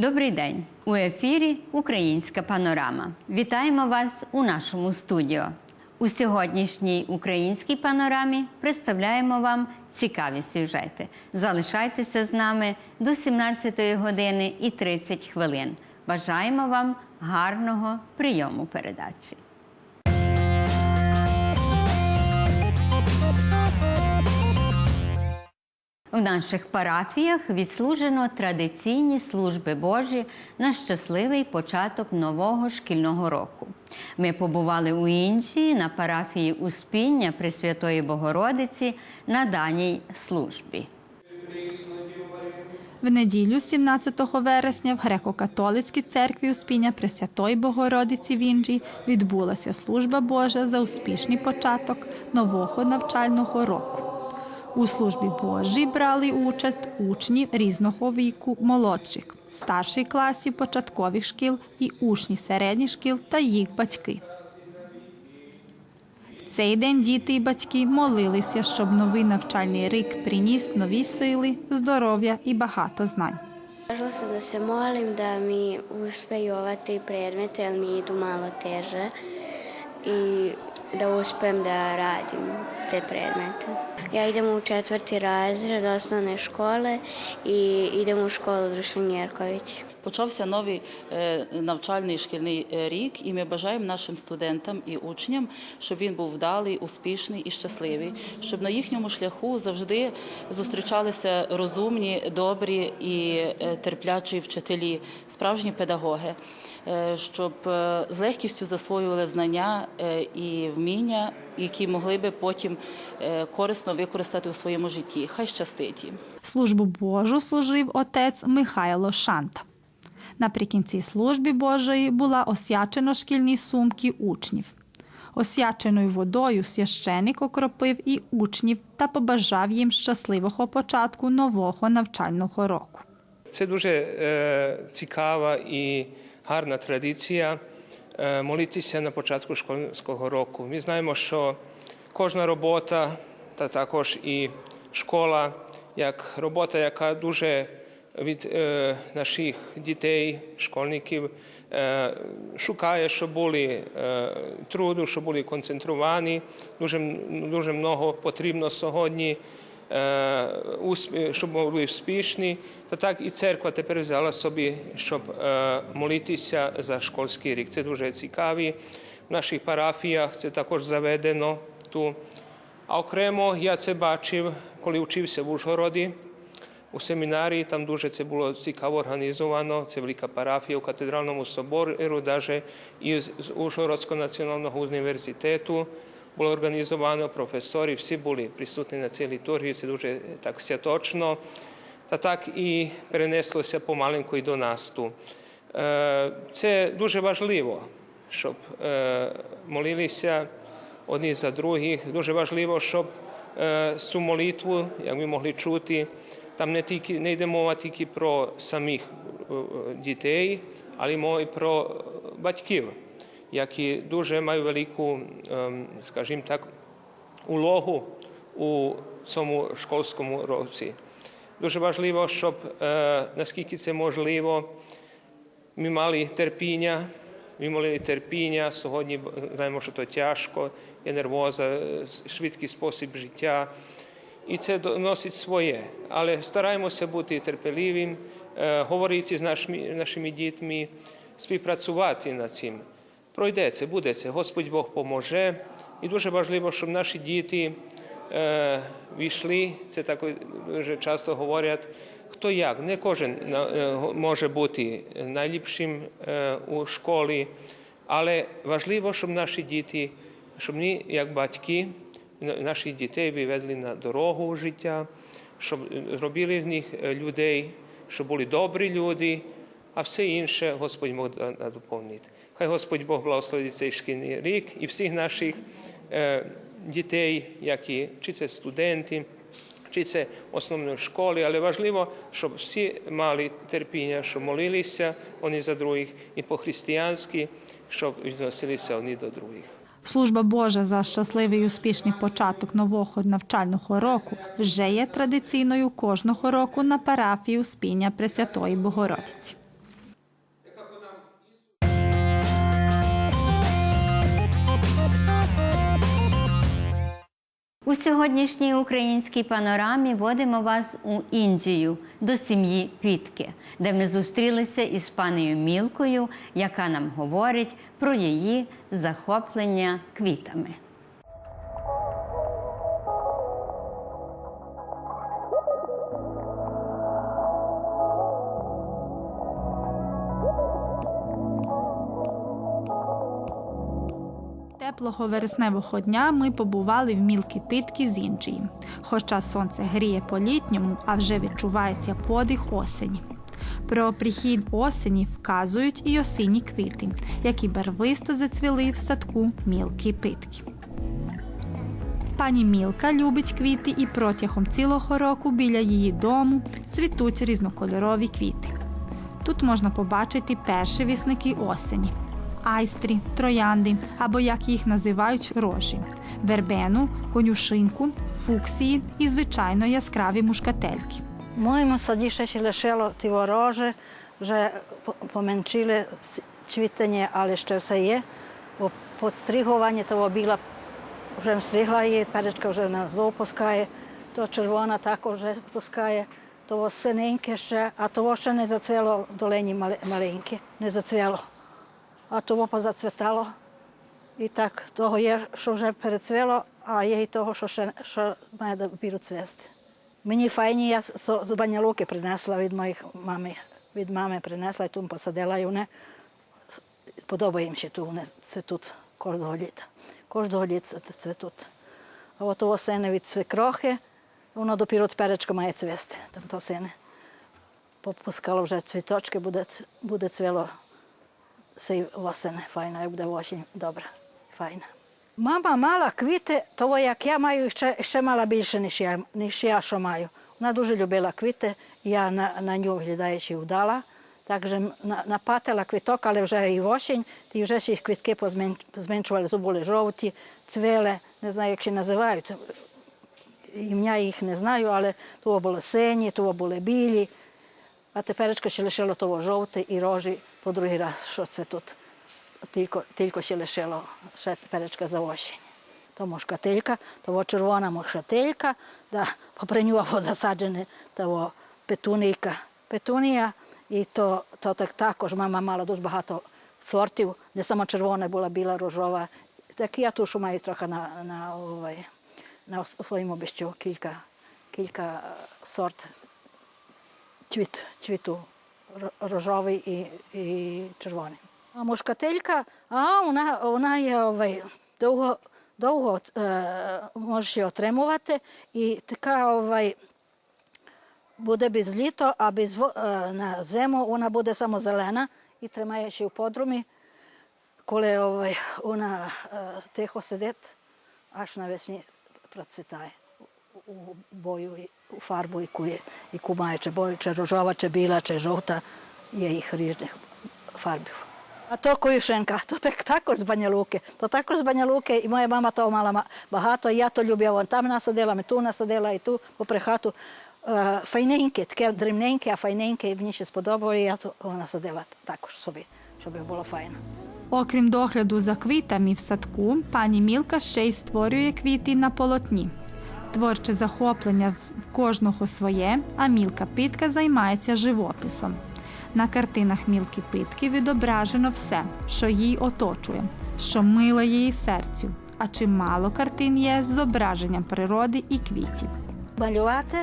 Добрий день! У ефірі Українська панорама. Вітаємо вас у нашому студіо. У сьогоднішній українській панорамі представляємо вам цікаві сюжети. Залишайтеся з нами до 17 години і 30 хвилин. Бажаємо вам гарного прийому передачі. В наших парафіях відслужено традиційні служби Божі на щасливий початок нового шкільного року. Ми побували у Індії на парафії Успіння Пресвятої Богородиці на даній службі. В неділю, 17 вересня, в греко-католицькій церкві Успіння Пресвятої Богородиці в Інджі відбулася служба Божа за успішний початок нового навчального року. У службі Божій брали участь учні різного віку молодших, старших класів початкових шкіл і учні середніх шкіл та їх батьки. В цей день діти і батьки молилися, щоб новий навчальний рік приніс нові сили, здоров'я і багато знань. Tražila sam da se molim da mi uspeju ova tri predmeta jer mi idu da uspem da radim te predmete. Ja idem u četvrti razred osnovne škole i idem u školu Drušan Jerković. Почався новий е, навчальний шкільний е, рік, і ми бажаємо нашим студентам і учням, щоб він був вдалий, успішний і щасливий, щоб на їхньому шляху завжди зустрічалися розумні, добрі і е, терплячі вчителі, справжні педагоги, щоб з легкістю засвоювали знання і вміння, які могли би потім корисно використати у своєму житті. Хай щастить їм. Службу Божу служив отець Михайло Шанта. Наприкінці служби Божої була освячено шкільні сумки учнів. Освяченою водою священик окропив і учнів та побажав їм щасливого початку нового навчального року. Це дуже е, цікава і гарна традиція е, молитися на початку школьного року. Ми знаємо, що кожна робота, та також і школа, як робота, яка дуже від е, наших дітей, школьників, е, шукає, щоб були е, труду, щоб були концентровані. Дуже, дуже много потрібно сьогодні щоб були успішні. Та так і церква тепер взяла собі, щоб молитися за школьний рік. Це дуже цікаво. В наших парафіях це також заведено тут. А окремо я це бачив, коли вчився в Ужгороді. У семінарії там дуже це було цікаво організовано. Це велика парафія у катедральному соборі, навіть і з з Ужгородського національного університету було організовано. Професори всі були присутні на цій літургії. Це дуже так святочно. Та так і перенеслося помаленьку і до нас тут. Е, Це дуже важливо, щоб молилися одні за других. Дуже важливо, щоб цю молитву, як ми могли чути, там не тільки не йде мова тільки про самих е, е, дітей, але й і про е, батьків, які дуже мають велику, ем, скажімо так, улогу у цьому школьському році. Дуже важливо, щоб наскільки це можливо, ми мали терпіння, ми мали терпіння. Сьогодні знаємо, що це тяжко, є нервоза, швидкий спосіб життя. І це доносить своє. Але стараємося бути терпеливим, е, говорити з нашими, дітьми, співпрацювати над цим. Пройде це, буде це. Господь Бог поможе. І дуже важливо, щоб наші діти е, війшли. Це так дуже часто говорять, хто як. Не кожен е, може бути найліпшим у школі, але важливо, щоб наші діти, щоб ми, як батьки, наших дітей виведли на дорогу життя, щоб е, зробили в них е, людей, щоб були добрі люди, а все інше Господь мог доповнити. Хай Господь Бог благословить цей шкільний рік і всіх наших е, дітей, які чи це студенти, чи це основної школи, але важливо, щоб всі мали терпіння, щоб молилися одні за других і по-християнськи, щоб відносилися одні до других. Служба Божа за щасливий і успішний початок нового навчального року вже є традиційною кожного року на парафії Успіння Пресвятої Богородиці. У сьогоднішній українській панорамі водимо вас у Індію до сім'ї Пітки, де ми зустрілися із панею Мілкою, яка нам говорить про її захоплення квітами. Теплого вересневого дня ми побували в мілкі питки з Індії. Хоча сонце гріє по-літньому, а вже відчувається подих осені. Про прихід осені вказують і осінні квіти, які барвисто зацвіли в садку мілкі питки. Пані Мілка любить квіти і протягом цілого року біля її дому цвітуть різнокольорові квіти. Тут можна побачити перші вісники осені, айстрі, троянди або як їх називають рожі, вербену, конюшинку, фуксії і, звичайно, яскраві мушкательки. Моєму саді ще лишило ті вороже, вже по- поменшили цвітання, але ще все є. Бо Подстригування того біла вже стригла її, перечка вже на зло пускає, то червона також вже пускає, того синеньке ще, а того ще не зацвіло долені мале- маленьке, не зацвіло. А того позацвітало. І так, того є, що вже перецвіло, а є і того, що ще що має да білу цвісти. Мені файні, я то з банялуки принесла від моїх мами. Від мами принесла і тут посадила і вони подобає їм ще тут, вони цвітуть кожного літа. Кожного літа цвітуть. А от сине від свекрохи, воно допіру з перечка має цвісти, там то сине. Попускало вже цвіточки, буде, буде цвіло сей осень, файна, як буде осінь, добре, файна. Мама мала квіти, того як я маю, ще, ще мала більше, ніж я, ніж я що маю. Вона дуже любила квіти, я на, на нього глядаючи вдала. Так же напатила квіток, але вже і в осінь, і вже ще квітки позмен- зменшували, то були жовті, цвіле, не знаю, як ще називають. Ім'я їх не знаю, але то були сині, то були білі. А теперечко ще лишило того жовте і рожі по другий раз, що це тут. Тільки, тільки ще лишило ще теперечка за осінь. То мушкателька, то червона мушкателька, да, попри нього засаджене того петунійка. Петунія, і то, то так також мама мала дуже багато сортів, не само червона була, біла, рожова. Так я ту, що маю трохи на, на, ovaj, на своєму обіщу кілька, кілька сорт цвіту рожовий і, і червоний. А мушкателька, а вона, вона є довго, довго е, можеш її отримувати. І така ovaj, буде без літо, а без е, на зиму вона буде само зелена і тримаєш її в подрумі, коли ovaj, вона е, тихо сидить, аж навесні процвітає у бою, і- у фарбу, яку, є, яку має, чи бою, чи рожова, чи біла, чи жовта, є їх різних фарбів. А то коюшенка, то так, також з банялуки. То також з банялуки, і моя мама того мала ма- багато, я то любила, вон там насадила, ми ту насадила, і ту попри хату. Е, файненьке, таке дрібненьке, а файненьке, і мені ще сподобало, і я то насадила також собі, щоб було файно. Окрім догляду за квітами в садку, пані Мілка ще й створює квіти на полотні. Творче захоплення в кожного своє, а Мілка Питка займається живописом. На картинах Мілки Питки відображено все, що їй оточує, що мило її серцю, а чимало картин є з зображенням природи і квітів. Малювати,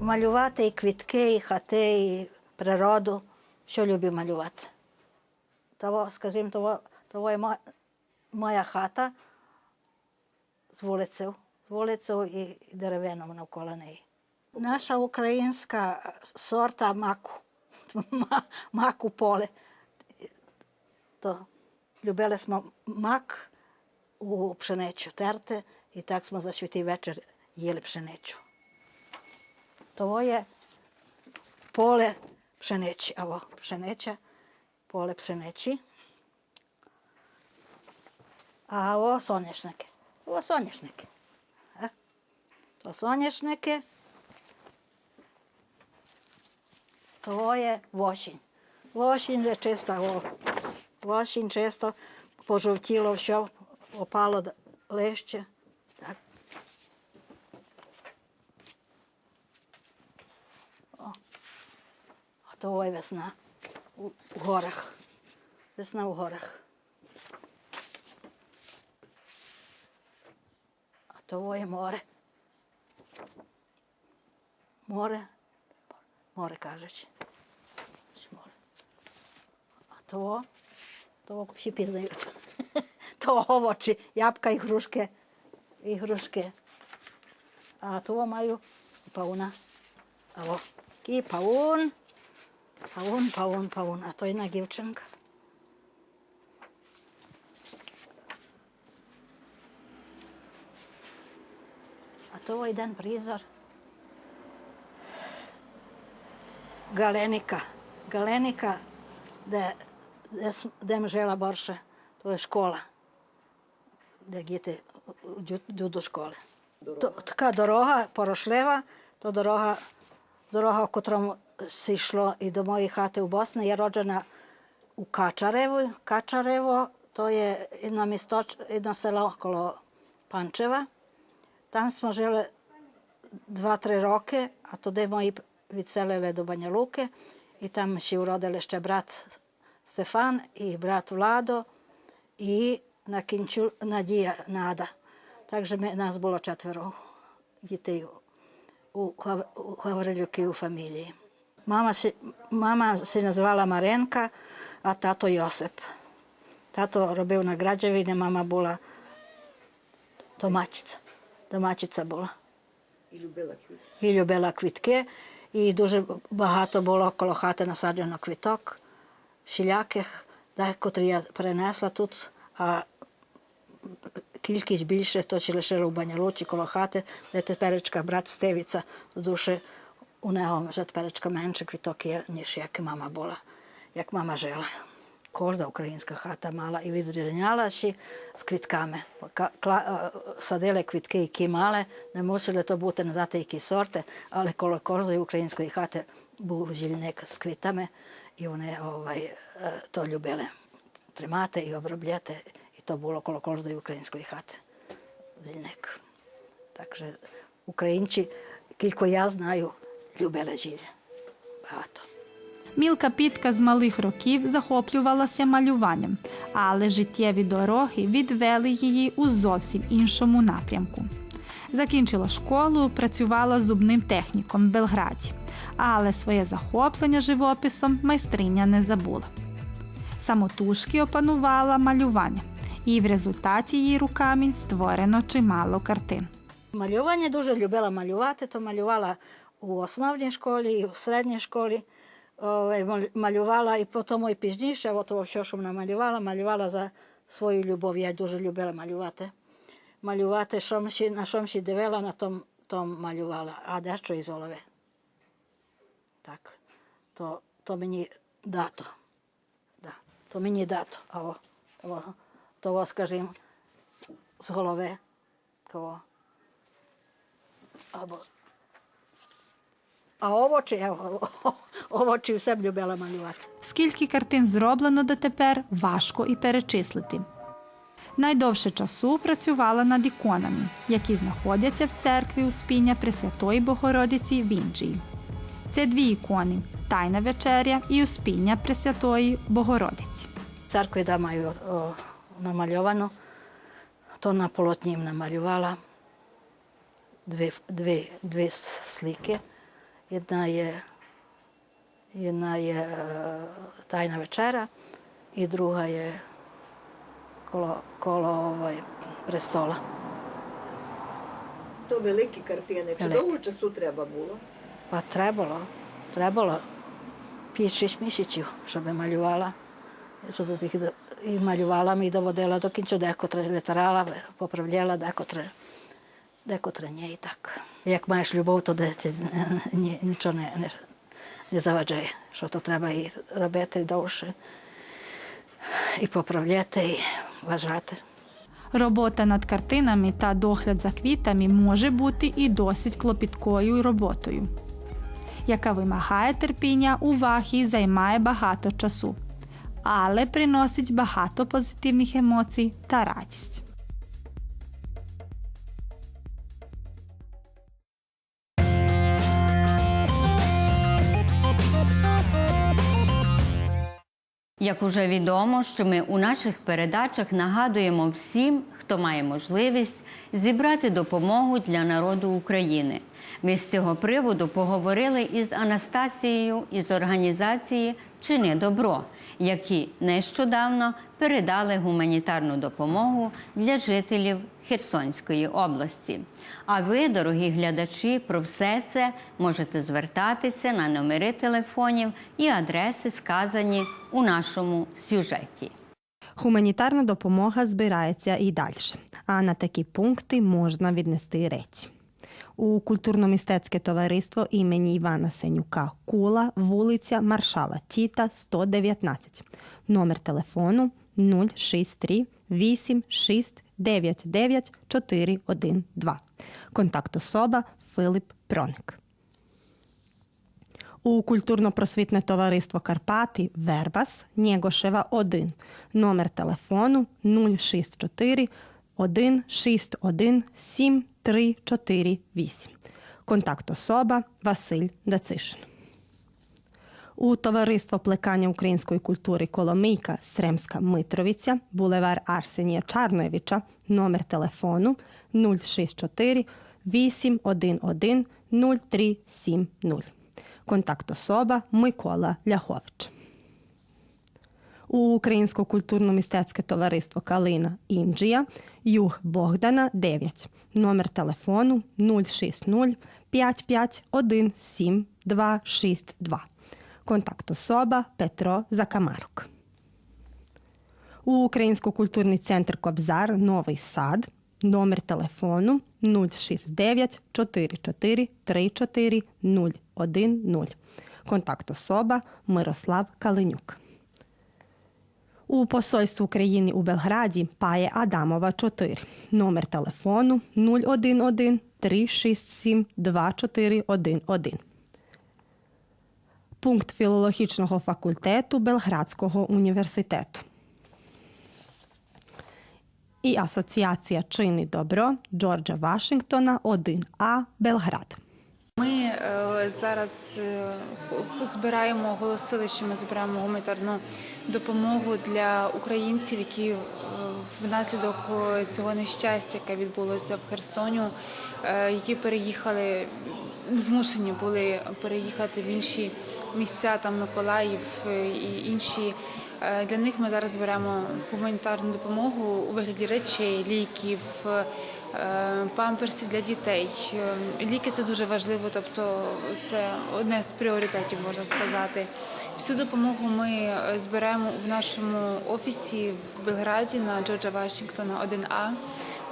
малювати і квітки, і хати, і природу. Що люблю малювати. Того, скажімо, того, того є мо- моя хата з вулицею, з вулицею і деревином навколо неї. Наша українська сорта маку, Ма- маку поле. То любили smo мак у пшеницю терти, і так smo za святий вечір їли пшеницю. То є поле пшениці, або пшениця, поле пшениці. А о соняшники. О соняшники. то соняшники, то є Восінь Вошінь вже чиста, Восінь чисто пожовтіло, все, опало лище. Так. О. А то ой весна у, горах. Весна у горах. А то є море kažeći. Znači more. A to, to svi piznaju. to ovoči, jabka i hruške. I hruške. A tu maju pauna. Evo, i paun. Paun, paun, paun. A to je jedna djevčanka. A to je jedan Galenika. Galenika, da, da, sm- da žela Borša. To je škola. Da gite йду до школи. То, така дорога порошлива, то дорога, дорога, в котрому се йшло і до моєї хати в Босні. Я роджена у Качареву. Качарево то є одно, місточ, одно село коло Панчева. Там smo жили два-три роки, а туди мої відселили до Баня Луки. І там ще уродили ще брат Стефан і брат Владо і на кінчу Надія Нада. Takže ми, нас було четверо дітей у, Гав- у Гаврилюки у фамілії. Мама, мама се називала Маренка, а тато Йосип. Тато робив на граджевині, мама була домачиця. Домачиця була. І любила квіти. І любила квітки, і дуже багато було коло хати насаджено квіток, всіляких, котрі я перенесла тут, а кількість більше, то чи лише в банялучі коло хати, де теперечка брат Стевіця до душі у нього вже теперечка менше квіток є, ніж як мама була, як мама жила. Кожна українська хата мала і відрізняла ще з квітками. Е, Садили квітки, які мали, не мусили то бути знати, які сорти, але коло кожної української хати був жільник з квітами, і вони ovaj, е, то любили тримати і обробляти. І то було коло кожної української хати. Зільник. Так що українці, кілько я знаю, любили жілля. Багато. Мілка Пітка з малих років захоплювалася малюванням, але життєві дороги відвели її у зовсім іншому напрямку. Закінчила школу, працювала зубним техніком в Белграді, але своє захоплення живописом майстриня не забула. Самотужки опанувала малювання, і в результаті її руками створено чимало картин. Малювання дуже любила малювати, то малювала у основній школі і у середній школі. Малювала і потім і пізніше, от все, що вона малювала, малювала за свою любов. Я дуже любила малювати. Малювати, ще- на м дивила, на том, том малювала, а дещо із голови. Так, то, то мені дато. Да, то мені дато. А о, о, то, скажімо, з голови. Кого. Або... А овочі, ево, овочі все б любила малювати. Скільки картин зроблено дотепер, важко і перечислити. Найдовше часу працювала над іконами, які знаходяться в церкві Успіння Пресвятої Богородиці в Інджії. Це дві ікони Тайна вечеря і Успіння Пресвятої Богородиці. В церкві да маю о, намальовано, то на полотні намалювала дві, дві, дві сліки. Одна є, одна є е, Тайна вечера, і друга є коло, коло престола. То великі картини. Чи довго часу треба було? Pa trebalo, trebalo 5-6 місяців, щоб малювала. Щоб їх і малювала і доводила до кінцю, декотре витирала, поправляла, декотре, декотре ні і так. Як маєш любов, то ти ні, нічого не, не, не заваджає, що то треба і робити довше, і поправляти, і вважати. Робота над картинами та догляд за квітами може бути і досить клопіткою роботою, яка вимагає терпіння, уваги і займає багато часу, але приносить багато позитивних емоцій та радість. Як уже відомо, що ми у наших передачах нагадуємо всім, хто має можливість зібрати допомогу для народу України. Ми з цього приводу поговорили із Анастасією із організації Чини добро, які нещодавно передали гуманітарну допомогу для жителів Херсонської області. А ви, дорогі глядачі, про все це можете звертатися на номери телефонів і адреси, сказані у нашому сюжеті. Гуманітарна допомога збирається і далі, а на такі пункти можна віднести речі. У культурно-мистецьке товариство імені Івана Сенюка Кула, вулиця Маршала Тіта, 119. Номер телефону 063 8699 412. Контакт особа Филип Проник. У культурно-просвітне товариство Карпати Вербас Нєгошева 1. Номер телефону 064 161 7348. Контакт особа Василь Дацишин. У товариство плекання української культури Коломийка Сремська Митровиця, булевар Арсенія Чарноєвича, номер телефону 064 811 0370. Контакт особа Микола Ляхович. У Українсько культурно-мистецьке товариство Калина Інджія Юг Богдана 9. Номер телефону 060 551 7262. Контакт особа Петро Закамарок. Українсько-культурний центр Кобзар Новий Сад. Номер телефону 069 44 34 010. Контакт особа Мирослав Калинюк. У посольстві України у Белграді Пає Адамова 4. Номер телефону 011 367 2411. Пункт філологічного факультету Белградського університету. І Асоціація Чини добро Джорджа Вашингтона 1А Белград. Ми е, зараз е, збираємо, оголосили, що ми збираємо гуманітарну допомогу для українців, які е, внаслідок цього нещастя, яке відбулося в Херсоні, які переїхали, змушені були переїхати в інші місця, там Миколаїв і інші. Для них ми зараз зберемо гуманітарну допомогу у вигляді речей, ліків, памперсів для дітей. Е, Ліки це дуже важливо, тобто це одне з пріоритетів, можна сказати. Всю допомогу ми е, зберемо в нашому офісі в Белграді на Джорджа Вашингтона 1А.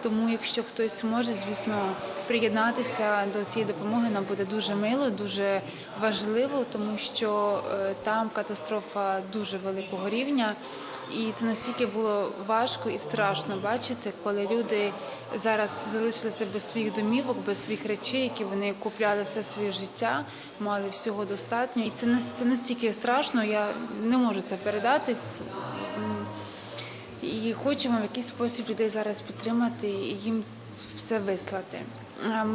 Тому, якщо хтось може, звісно, приєднатися до цієї допомоги, нам буде дуже мило, дуже важливо, тому що е, там катастрофа дуже великого рівня. І це настільки було важко і страшно бачити, коли люди зараз залишилися без своїх домівок, без своїх речей, які вони купляли все своє життя, мали всього достатньо. І це це настільки страшно, я не можу це передати. І хочемо в якийсь спосіб людей зараз підтримати і їм все вислати.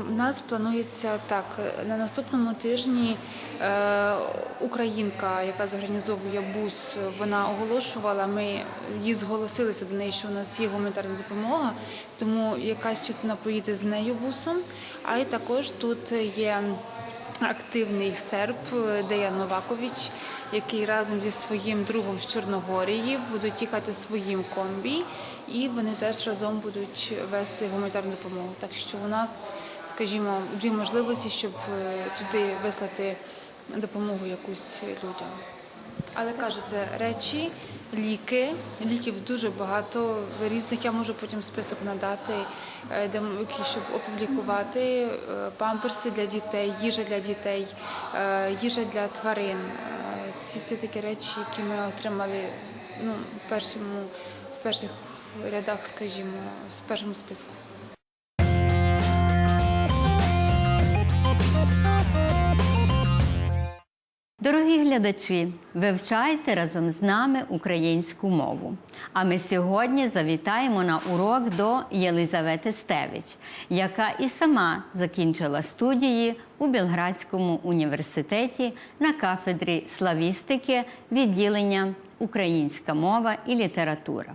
У нас планується так на наступному тижні. е, Українка, яка зорганізовує бус, вона оголошувала. Ми її зголосилися до неї, що у нас є гуманітарна допомога, тому якась частина поїде з нею бусом. А й також тут є активний серб Деян Новакович, який разом зі своїм другом з Чорногорії будуть їхати своїм комбі, і вони теж разом будуть вести гуманітарну допомогу. Так що у нас, скажімо, дві можливості, щоб е, туди вислати допомогу якусь людям. Але кажу, це речі, ліки. Ліків дуже багато різних. Я можу потім список надати, е, де щоб опублікувати е, памперси для дітей, їжа для дітей, їжа для тварин. Ці це такі речі, які ми отримали ну, в першому, в перших рядах, скажімо, з першому списку. Дорогі глядачі, Вивчайте разом з нами українську мову. А ми сьогодні завітаємо на урок до Єлизавети Стевич, яка і сама закінчила студії у Білградському університеті на кафедрі славістики відділення Українська мова і література.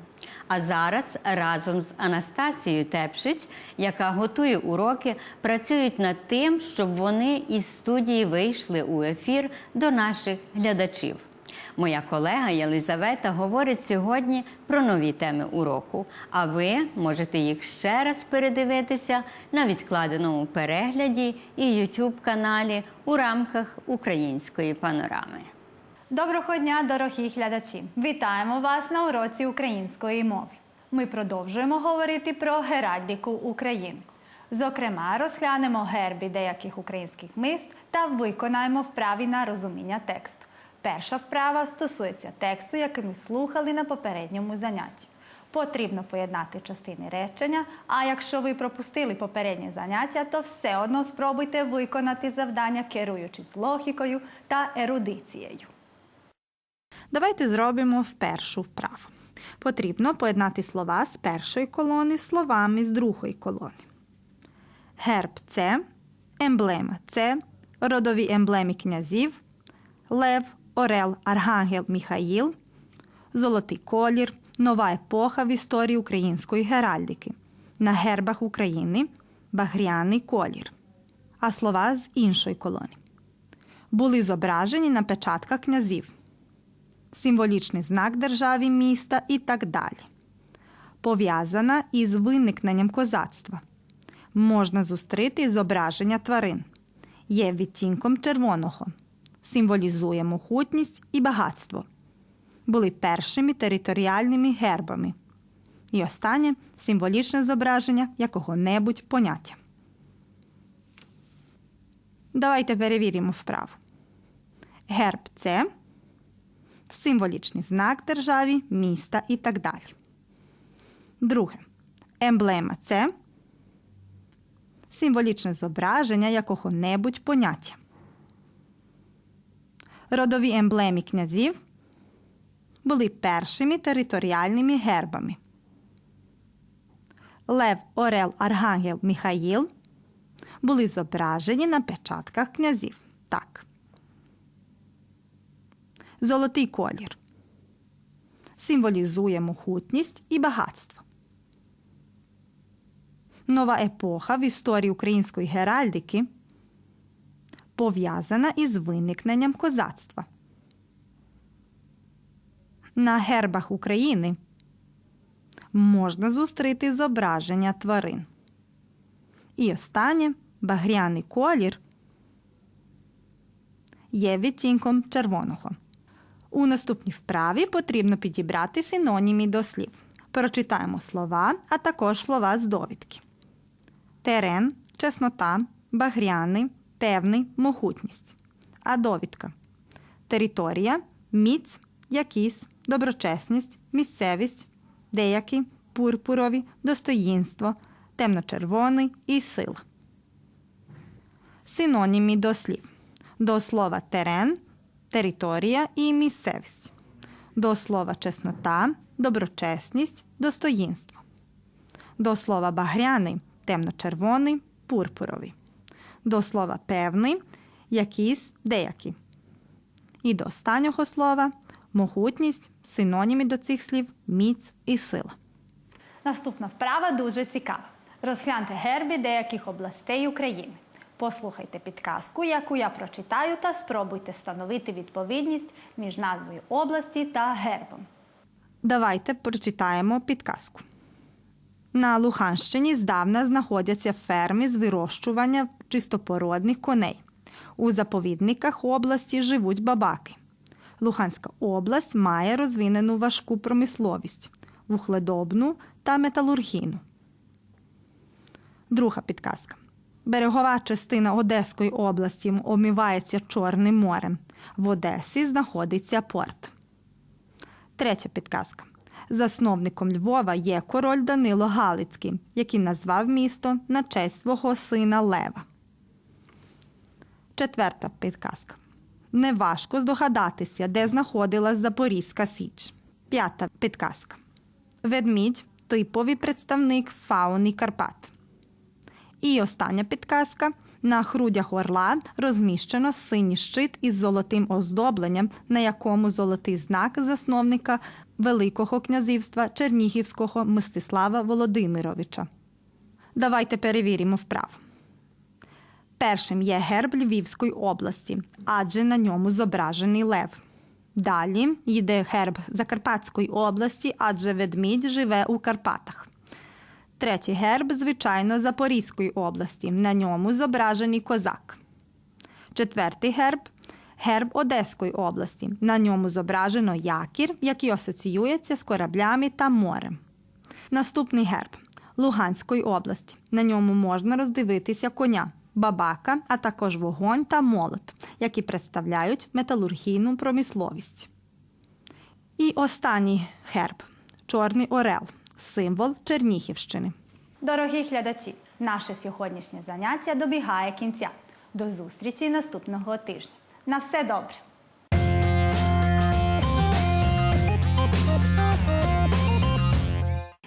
А зараз разом з Анастасією Тепшич, яка готує уроки, працюють над тим, щоб вони із студії вийшли у ефір до наших глядачів. Моя колега Єлизавета говорить сьогодні про нові теми уроку, а ви можете їх ще раз передивитися на відкладеному перегляді і youtube каналі у рамках української панорами. Доброго дня, дорогі глядачі! Вітаємо вас на уроці української мови. Ми продовжуємо говорити про геральдику України. Зокрема, розглянемо герби деяких українських міст та виконаємо вправи на розуміння тексту. Перша вправа стосується тексту, який ми слухали на попередньому занятті. Потрібно поєднати частини речення, а якщо ви пропустили попереднє заняття, то все одно спробуйте виконати завдання, керуючись логікою та ерудицією. Давайте зробимо першу вправу. Потрібно поєднати слова з першої колони словами з другої колони. Герб це, емблема це, родові емблеми князів, лев, орел, архангел Міхаїл, золотий колір, нова епоха в історії української геральдики. На гербах України багряний колір. А слова з іншої колони. Були зображені на печатках князів символічний знак держави міста і так далі. Пов'язана із виникненням козацтва. Можна зустріти зображення тварин. Є відтінком червоного. Символізує могутність і багатство. Були першими територіальними гербами. І останнє символічне зображення якого-небудь поняття. Давайте перевіримо вправу. Герб це символічний знак державі, міста і так далі. Друге. Емблема це символічне зображення якого-небудь поняття. Родові емблеми князів були першими територіальними гербами. Лев, Орел, Архангел, Міхаїл були зображені на печатках князів. Так. Золотий колір символізує могутність і багатство. Нова епоха в історії української геральдики пов'язана із виникненням козацтва. На гербах України можна зустріти зображення тварин. І останнє багряний колір є відтінком червоного. У наступній вправі потрібно підібрати синоніми до слів. Прочитаємо слова, а також слова з довідки. Терен, чеснота, багряний, певний, могутність. А довідка. Територія, міць, якісь, доброчесність, місцевість, деякі, пурпурові, достоїнство, темно-червоний і сил. Синоніми до слів. До слова терен територія і місцевість. До слова чеснота, доброчесність, достоїнство. До слова багряний, темно-червоний, пурпуровий. До слова певний, якийсь, деякий. І до останнього слова могутність, синоніми до цих слів міць і сила. Наступна вправа дуже цікава. Розгляньте герби деяких областей України. Послухайте підказку, яку я прочитаю, та спробуйте встановити відповідність між назвою області та гербом. Давайте прочитаємо підказку. На Луганщині здавна знаходяться ферми з вирощування чистопородних коней. У заповідниках області живуть бабаки. Луганська область має розвинену важку промисловість, вугледобну та металургійну. Друга підказка. Берегова частина Одеської області омивається Чорним морем. В Одесі знаходиться порт. Третя підказка. Засновником Львова є король Данило Галицький, який назвав місто на честь свого сина Лева. Четверта підказка. Неважко здогадатися, де знаходилась Запорізька Січ. П'ята підказка. Ведмідь типовий представник фауни Карпат. І остання підказка. На грудях орла розміщено синій щит із золотим оздобленням, на якому золотий знак засновника Великого князівства Чернігівського Мстислава Володимировича. Давайте перевіримо вправо. Першим є герб Львівської області, адже на ньому зображений лев. Далі йде герб Закарпатської області, адже ведмідь живе у Карпатах. Третій герб, звичайно, Запорізької області. На ньому зображений козак. Четвертий герб герб Одеської області. На ньому зображено якір, який асоціюється з кораблями та морем. Наступний герб Луганської області. На ньому можна роздивитися коня, бабака, а також вогонь та молот, які представляють металургійну промисловість. І останній герб Чорний Орел символ Чернігівщини. Дорогі глядачі, наше сьогоднішнє заняття добігає кінця. До зустрічі наступного тижня. На все добре!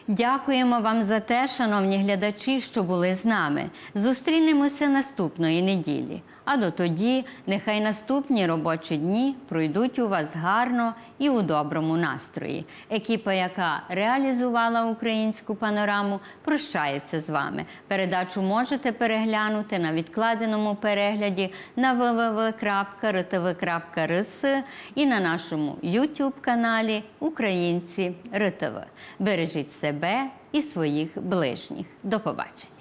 Дякуємо вам за те, шановні глядачі, що були з нами. Зустрінемося наступної неділі. А до тоді, нехай наступні робочі дні пройдуть у вас гарно і у доброму настрої. Екіпа, яка реалізувала українську панораму, прощається з вами. Передачу можете переглянути на відкладеному перегляді на www.rtv.rs і на нашому YouTube каналі Українці РТВ. Бережіть себе і своїх ближніх. До побачення.